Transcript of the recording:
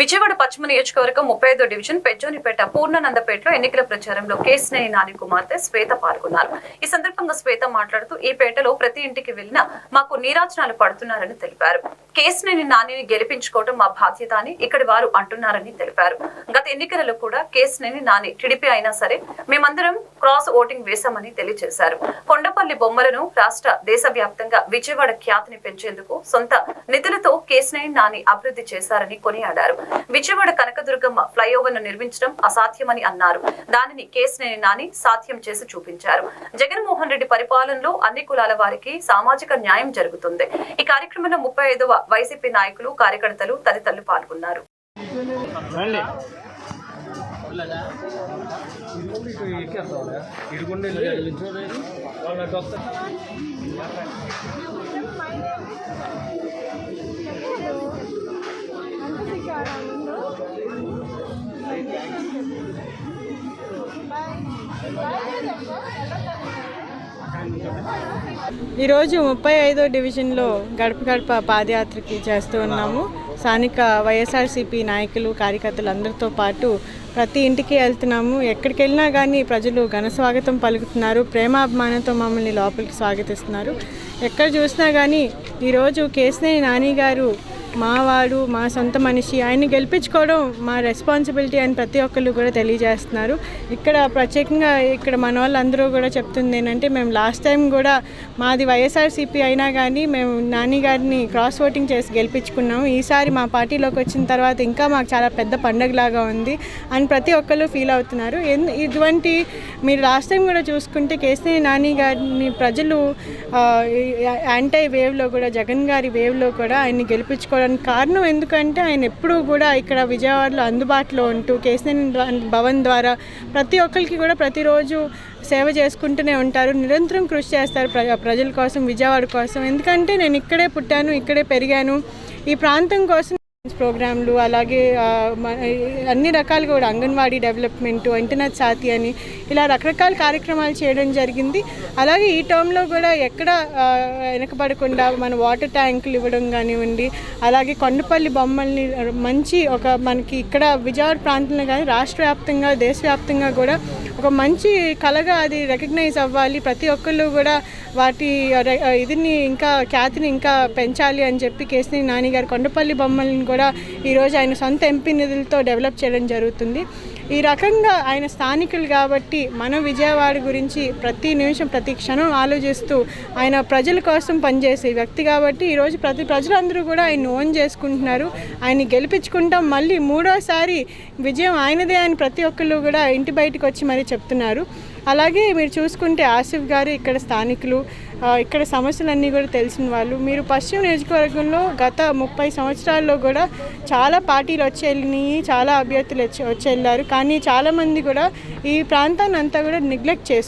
విజయవాడ పశ్చిమ నియోజకవర్గం ముప్పై ఐదో డివిజన్ పెజ్జోనిపేట పూర్ణానందపేటలో ఎన్నికల ప్రచారంలో కేసినేని నాని కుమార్తె శ్వేత పాల్గొన్నారు. ఈ సందర్భంగా శ్వేత మాట్లాడుతూ ఈ పేటలో ప్రతి ఇంటికి వెళ్ళినా మాకు నీరాజనాలు పడుతున్నారని తెలిపారు. కేసినేని నానిని గెలిపించుకోవడం మా బాధ్యత అని ఇక్కడి వారు అంటున్నారని తెలిపారు. గత ఎన్నికలలో కూడా కేసినేని నాని టీడీపీ అయినా సరే మేమందరం క్రాస్ ఓటింగ్ వేశామని తెలియజేశారు. కొండపల్లి బొమ్మలను రాష్ట్ర దేశవ్యాప్తంగా విజయవాడ ఖ్యాతిని పెంచేందుకు సొంత నిధులతో కేసినేని నాని అభివృద్ధి చేశారని కొనియాడారు. విజయవాడ కనకదుర్గమ్మ ఫ్లైఓవర్ను నిర్మించడం అసాధ్యమని అన్నారు. దానిని కేసినేని నాని సాధ్యం చేసి చూపించారు. జగన్మోహన్ రెడ్డి పరిపాలనలో అన్ని కులాల వారికి సామాజిక న్యాయం జరుగుతుంది. ఈ కార్యక్రమంలో ముప్పై ఐదవ వైసీపీ నాయకులు కార్యకర్తలు తదితరులు పాల్గొన్నారు. వాళ్ళ ఈరోజు ముప్పై ఐదో డివిజన్లో గడప గడప పాదయాత్రకి చేస్తూ ఉన్నాము. స్థానిక వైఎస్ఆర్సీపీ నాయకులు కార్యకర్తలు అందరితో పాటు ప్రతి ఇంటికి వెళ్తున్నాము. ఎక్కడికి వెళ్ళినా కానీ ప్రజలు ఘన స్వాగతం పలుకుతున్నారు. ప్రేమాభిమానంతో మమ్మల్ని లోపలికి స్వాగతిస్తున్నారు. ఎక్కడ చూసినా కానీ ఈరోజు కేసినేని నాని గారు మావాడు మా సొంత మనిషి ఆయన్ని గెలిపించుకోవడం మా రెస్పాన్సిబిలిటీ అని ప్రతి ఒక్కళ్ళు కూడా తెలియజేస్తున్నారు. ఇక్కడ ప్రత్యేకంగా ఇక్కడ మన వాళ్ళందరూ కూడా చెప్తుంది ఏంటంటే మేము లాస్ట్ టైం కూడా మాది వైఎస్ఆర్సీపీ అయినా కానీ మేము నాని గారిని క్రాస్ ఓటింగ్ చేసి గెలిపించుకున్నాము. ఈసారి మా పార్టీలోకి వచ్చిన తర్వాత ఇంకా మాకు చాలా పెద్ద పండగలాగా ఉంది అని ప్రతి ఒక్కళ్ళు ఫీల్ అవుతున్నారు. ఎన్- ఇటువంటి మీరు లాస్ట్ టైం కూడా చూసుకుంటే కేసీ నాని గారిని ప్రజలు ఆ, యాంటై వేవ్లో కూడా జగన్ గారి వేవ్లో కూడా ఆయన్ని గెలిపించుకోవడం దానికి కారణం ఎందుకంటే ఆయన ఎప్పుడూ కూడా ఇక్కడ విజయవాడలో అందుబాటులో ఉంటూ కేసీఆర్ భవన్ ద్వారా ప్రతి ఒక్కరికి కూడా ప్రతిరోజు సేవ చేసుకుంటూనే ఉంటారు. నిరంతరం కృషి చేస్తారు ప్ర ప్రజల కోసం విజయవాడ కోసం. ఎందుకంటే నేను ఇక్కడే పుట్టాను ఇక్కడే పెరిగాను. ఈ ప్రాంతం కోసం ప్రోగ్రాంలు అలాగే అన్ని రకాలుగా కూడా అంగన్వాడీ డెవలప్మెంట్ ఇంటర్నెట్ సాతి అని ఇలా రకరకాల కార్యక్రమాలు చేయడం జరిగింది అలాగే ఈ టర్మ్లో కూడా ఎక్కడ వెనకబడకుండా మన వాటర్ ట్యాంకులు ఇవ్వడం కానివ్వండి అలాగే కొండపల్లి బొమ్మల్ని మంచి ఒక మనకి ఇక్కడ విజయవాడ ప్రాంతంలో కానీ రాష్ట్ర వ్యాప్తంగా దేశవ్యాప్తంగా కూడా ఒక మంచి కళగా అది రికగ్నైజ్ అవ్వాలి ప్రతి ఒక్కళ్ళు కూడా వాటి ఇదిని ఇంకా ఖ్యాతిని ఇంకా పెంచాలి అని చెప్పి కేసీ నాని గారు కొండపల్లి బొమ్మల్ని కూడా కూడా ఈరోజు ఆయన సొంత ఎంపీ నిధులతో డెవలప్ చేయడం జరుగుతుంది. ఈ రకంగా ఆయన స్థానికులు కాబట్టి మన విజయవాడ గురించి ప్రతి నిమిషం ప్రతి క్షణం ఆలోచిస్తూ ఆయన ప్రజల కోసం పనిచేసే వ్యక్తి కాబట్టి ఈరోజు ప్రతి ప్రజలందరూ కూడా ఆయన ఓన్ చేసుకుంటున్నారు. ఆయన గెలిపించుకుంటాం. మళ్ళీ మూడోసారి విజయం ఆయనదే అని ప్రతి ఒక్కళ్ళు కూడా ఇంటి బయటకు వచ్చి మరీ చెప్తున్నారు. అలాగే మీరు చూసుకుంటే ఆసిఫ్ గారు ఇక్కడ స్థానికులు ఇక్కడ సమస్యలన్నీ కూడా తెలిసిన వాళ్ళు. మీరు పశ్చిమ నియోజకవర్గంలో గత ముప్పై సంవత్సరాల్లో కూడా చాలా పార్టీలు వచ్చి వెళ్ళినాయి చాలా అభ్యర్థులు వచ్చి వచ్చి వెళ్ళారు. కానీ చాలామంది కూడా ఈ ప్రాంతాన్ని అంతా కూడా నెగ్లెక్ట్ చేస్తారు